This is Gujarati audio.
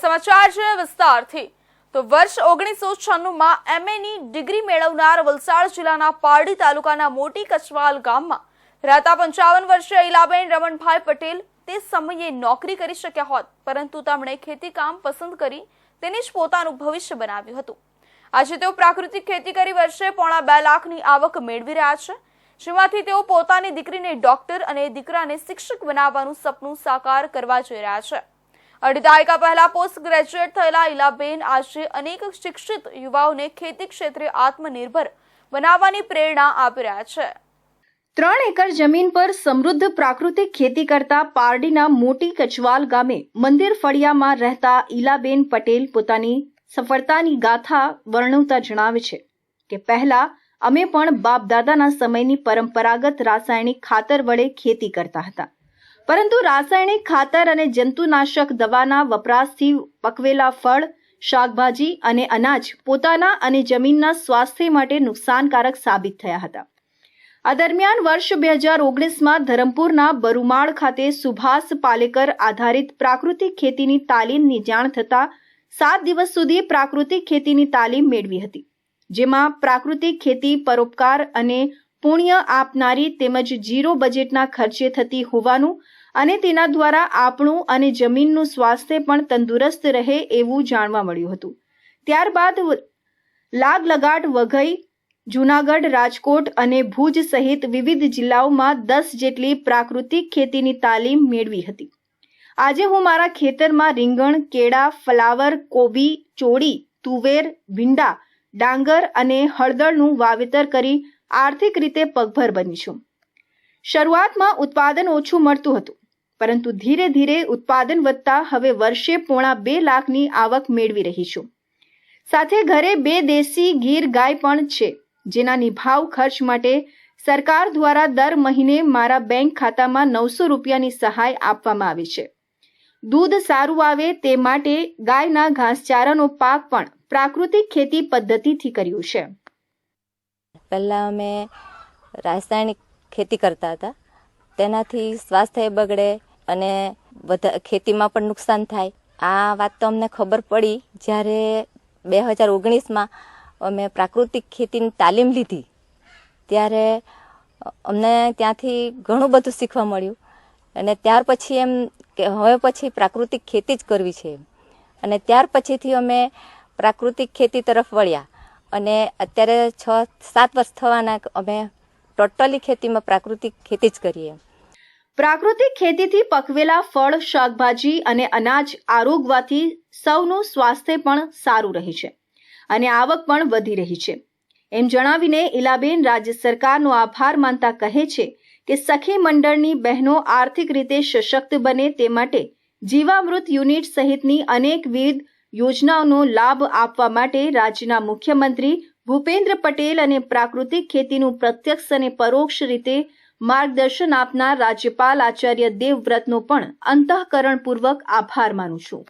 સમાચાર છે વિસ્તારથી. તો વર્ષ ઓગણીસો છન્નુંમાં એમએની ડિગ્રી મેળવનાર વલસાડ જિલ્લાના પારડી તાલુકાના મોટી કચવાલ ગામમાં રહેતા પંચાવન વર્ષીય ઇલાબેન રમણભાઈ પટેલ તે સમયે નોકરી કરી શક્યા હોત, પરંતુ તેમણે ખેતી કામ પસંદ કરી તેને જ પોતાનું ભવિષ્ય બનાવ્યું હતું. આજે તેઓ પ્રાકૃતિક ખેતી કરી વર્ષે પોણા બે લાખની આવક મેળવી રહ્યા છે, જેમાંથી તેઓ પોતાની દીકરીને ડોક્ટર અને દીકરાને શિક્ષક બનાવવાનું સપનું સાકાર કરવા જઈ રહ્યા છે. અઢી દાયકા પહેલા પોસ્ટ ગ્રેજ્યુએટ થયેલા ઇલાબેન આજે અનેક શિક્ષિત યુવાઓને ખેતી ક્ષેત્રે આત્મનિર્ભર બનાવવાની પ્રેરણા આપી રહ્યા છે. ત્રણ એકર જમીન પર સમૃદ્ધ પ્રાકૃતિક ખેતી કરતા પારડીના મોટી કચવાલ ગામે મંદિર ફળિયામાં રહેતા ઇલાબેન પટેલ પોતાની સફળતાની ગાથા વર્ણવતા જણાવે છે કે પહેલા અમે પણ બાપ દાદાના સમયની પરંપરાગત રાસાયણિક ખાતર વડે ખેતી કરતા હતા. પરંતુ રાસાયણિક ખાતર અને જંતુનાશક દવાના વપરાશથી પકવેલા ફળ, શાકભાજી અને અનાજ પોતાના અને જમીનના સ્વાસ્થ્ય માટે નુકસાનકારક સાબિત થયા હતા. આ દરમિયાન વર્ષ બે હજાર ઓગણીસમાં ધરમપુરના બરુમાળ ખાતે સુભાષ પાલેકર આધારિત પ્રાકૃતિક ખેતીની તાલીમની જાણ થતાં સાત દિવસ સુધી પ્રાકૃતિક ખેતીની તાલીમ મેળવી હતી, જેમાં પ્રાકૃતિક ખેતી પરોપકાર અને પુણ્ય આપનારી તેમજ ઝીરો બજેટના ખર્ચે થતી હોવાનું અને તેના દ્વારા આપણું અને જમીનનું સ્વાસ્થ્ય પણ તંદુરસ્ત રહે એવું જાણવા મળ્યું હતું. ત્યારબાદ લાગ લગાટ વઘઈ, જુનાગઢ, રાજકોટ અને ભુજ સહિત વિવિધ જિલ્લાઓમાં દસ જેટલી પ્રાકૃતિક ખેતીની તાલીમ મેળવી હતી. આજે હું મારા ખેતરમાં રીંગણ, કેળા, ફ્લાવર, કોબી, ચોળી, તુવેર, ભીંડા, ડાંગર અને હળદરનું વાવેતર કરી આર્થિક રીતે પગભર બની છું. શરૂઆતમાં ઉત્પાદન ઓછું મળતું હતું, પરંતુ ધીરે ધીરે ઉત્પાદન વધતા હવે વર્ષે પોણા બે લાખની આવક મેળવી રહી છું સાથે ઘરે બે દેશી ગીર ગાય પણ છે જેના નિભાવ ખર્ચ માટે સરકાર દ્વારા દર મહિને મારા બેંક ખાતામાં નવસો રૂપિયાની સહાય આપવામાં આવે છે. દૂધ સારું આવે તે માટે ગાયના ઘાસચારાનો પાક પણ પ્રાકૃતિક ખેતી પદ્ધતિથી કર્યું છે. પહેલાં અમે રાસાયણિક ખેતી કરતા હતા. તેનાથી સ્વાસ્થ્ય બગડે અને બધા ખેતીમાં પણ નુકસાન થાય. આ વાત તો અમને ખબર પડી જ્યારે બે હજાર ઓગણીસમાં અમે પ્રાકૃતિક ખેતીની તાલીમ લીધી. ત્યારે અમને ત્યાંથી ઘણું બધું શીખવા મળ્યું. અને ત્યાર પછી એમ કે હવે પછી પ્રાકૃતિક ખેતી જ કરવી છે અને ત્યાર પછીથી અમે પ્રાકૃતિક ખેતી તરફ વળ્યા. અને અત્યારે છ સાત વર્ષ થવાના અમે ટોટલી ખેતીમાં પ્રાકૃતિક ખેતી જ કરીએ. પ્રાકૃતિક ખેતીથી પકવેલા ફળ, શાકભાજી અને અનાજ આરોગવાથી સૌનું સ્વાસ્થ્ય પણ સારું રહે છે અને આવક પણ વધી રહી છે. એમ જણાવીને ઇલાબેન રાજ્ય સરકારનો આભાર માનતા કહે છે કે સખી મંડળની બહેનો આર્થિક રીતે સશક્ત બને તે માટે જીવામૃત યુનિટ સહિતની અનેકવિધ યોજનાઓનો લાભ આપવા માટે રાજ્યના મુખ્યમંત્રી ભૂપેન્દ્ર પટેલ અને પ્રાકૃતિક ખેતીનું પ્રત્યક્ષ અને પરોક્ષ રીતે માર્ગદર્શન આપનાર રાજ્યપાલ આચાર્ય દેવવ્રતનો પણ અંતઃકરણપૂર્વક આભાર માનું છું.